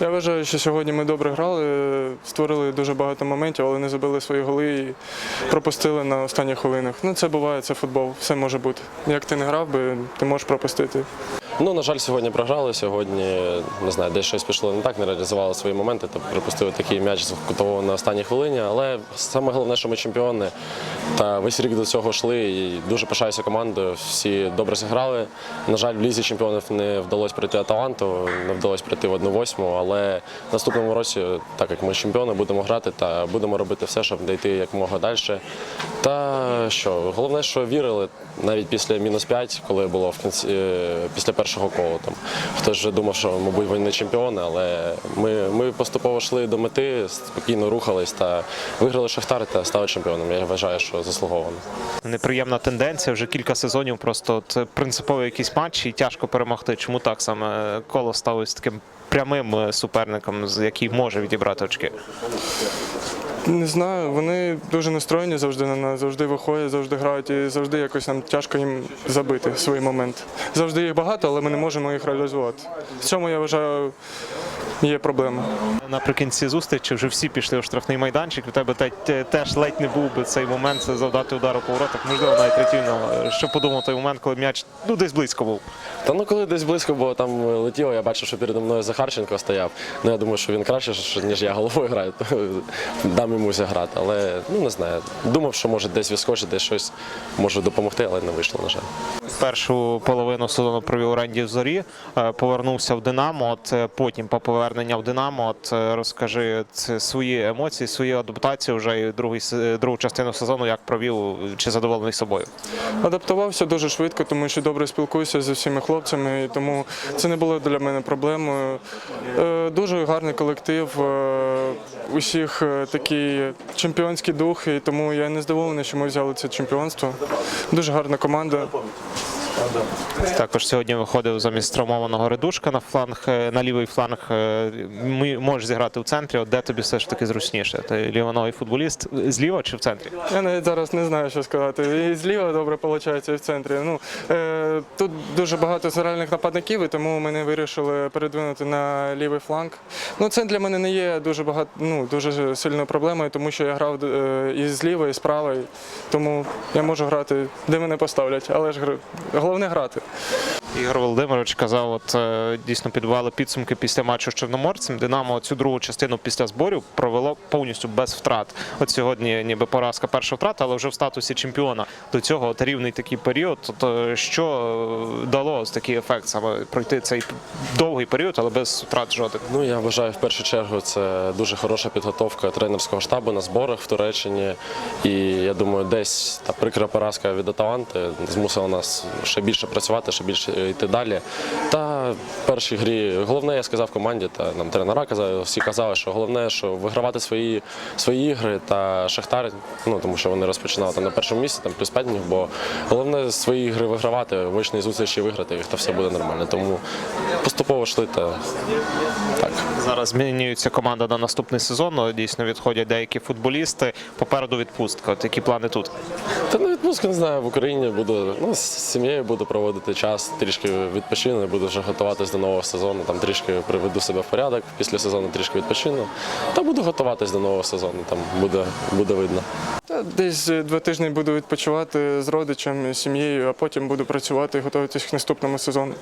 Я вважаю, що сьогодні ми добре грали, створили дуже багато моментів, але не забили свої голи і пропустили на останніх хвилинах. Ну це буває, це футбол, все може бути. Як ти не грав би, ти можеш пропустити. Ну, на жаль, сьогодні програли. Сьогодні не знаю, десь щось пішло не так, не реалізували свої моменти. Та припустили такий м'яч з кутового на останній хвилині. Але саме головне, що ми чемпіони. Та весь рік до цього йшли. І дуже пишаюся командою. Всі добре зіграли. На жаль, в лізі чемпіонів не вдалося пройти Аталанту, не вдалося пройти в 1-8, Але в наступному році, так як ми чемпіони, будемо грати та будемо робити все, щоб дійти якомога далі. Та що, головне, що вірили навіть після мінус 5, коли було в кінці е, після першого кола. Там хтось вже думав, що мабуть вони не чемпіони, але ми, ми поступово йшли до мети, спокійно рухались та виграли Шахтар та стали чемпіоном. Я вважаю, що заслуговано. Неприємна тенденція. Вже кілька сезонів просто це принципові якісь матчі і тяжко перемогти. Чому так саме коло сталося таким прямим суперником, з який може відібрати очки? Не знаю, вони дуже настроєні завжди на нас, завжди виходять, завжди грають і завжди якось нам тяжко їм забити свій момент. Завжди їх багато, але ми не можемо їх реалізувати. В цьому я вважаю є проблема. Наприкінці зустрічі вже всі пішли у штрафний майданчик. У тебе те- те- теж ледь не був би цей момент це завдати удару по воротах. Можливо, навіть ретівно. Що подумав той момент, коли м'яч ну десь близько був. Та ну коли десь близько було там летіло, я бачив, що передо мною Захарченко стояв. Ну я думаю, що він краще, ніж я головою граю. Дам йому зіграти. Але ну не знаю. Думав, що може десь відскочить, десь щось можу допомогти, але не вийшло, на жаль. Першу половину сезону провів у оренді в зорі, е, повернувся в Динамо. От е, потім по повернення в Динамо. От е, розкажи свої емоції, свою адаптацію вже і другий другу частину сезону, як провів, чи задоволений собою. Адаптувався дуже швидко, тому що добре спілкуюся зі всіма хлопцями, тому це не було для мене проблемою. Дуже гарний колектив, усіх такий чемпіонський дух, і тому я не здивований, що ми взяли це чемпіонство. Дуже гарна команда. Також сьогодні виходив замість травмованого редушка на фланг, е, на лівий фланг. е, Можеш зіграти в центрі. От де тобі все ж таки зручніше? Ти лівоногий футболіст зліва чи в центрі? Я навіть зараз не знаю, що сказати. І зліва добре виходить, і в центрі. Ну, е, тут дуже багато центральних нападників, і тому ми не вирішили передвинути на лівий фланг. Ну, це для мене не є дуже багато, ну, дуже сильною проблемою, тому що я грав е, і зліва, і справа, тому я можу грати, де мене поставлять, але ж гр- головне грати. Ігор Володимирович казав, от е, дійсно підбивали підсумки після матчу з Чорноморцем. Динамо цю другу частину після зборів провело повністю без втрат. От сьогодні ніби поразка перша втрата, але вже в статусі чемпіона. До цього от рівний такий період. От, е, що е, дало ось такий ефект саме пройти цей довгий період, але без втрат жодних. Ну я вважаю, в першу чергу це дуже хороша підготовка тренерського штабу на зборах в Туреччині. І я думаю, десь та прикра поразка від Аталанти змусила нас ще більше працювати, ще більше йти далі. Та в першій грі головне, я сказав команді, та нам тренера казали, всі казали, що головне, що вигравати свої, свої ігри та Шахтар, ну тому що вони розпочинали там на першому місці, там плюс 5 ніг, бо головне свої ігри вигравати, в очній зустрічі виграти їх, та все буде нормально. Тому поступово йшли та так. Зараз змінюється команда на наступний сезон. Дійсно відходять деякі футболісти. Попереду відпустка. От які плани тут? Та на відпустку не знаю, в Україні буду ну, з сім'єю буду проводити час, трішки відпочину, буду вже готуватись до нового сезону. Там трішки приведу себе в порядок. Після сезону трішки відпочину. Та буду готуватись до нового сезону. Там буде, буде видно. Та десь е, два тижні буду відпочивати з родичами, сім'єю, а потім буду працювати і готуватись к наступному сезону.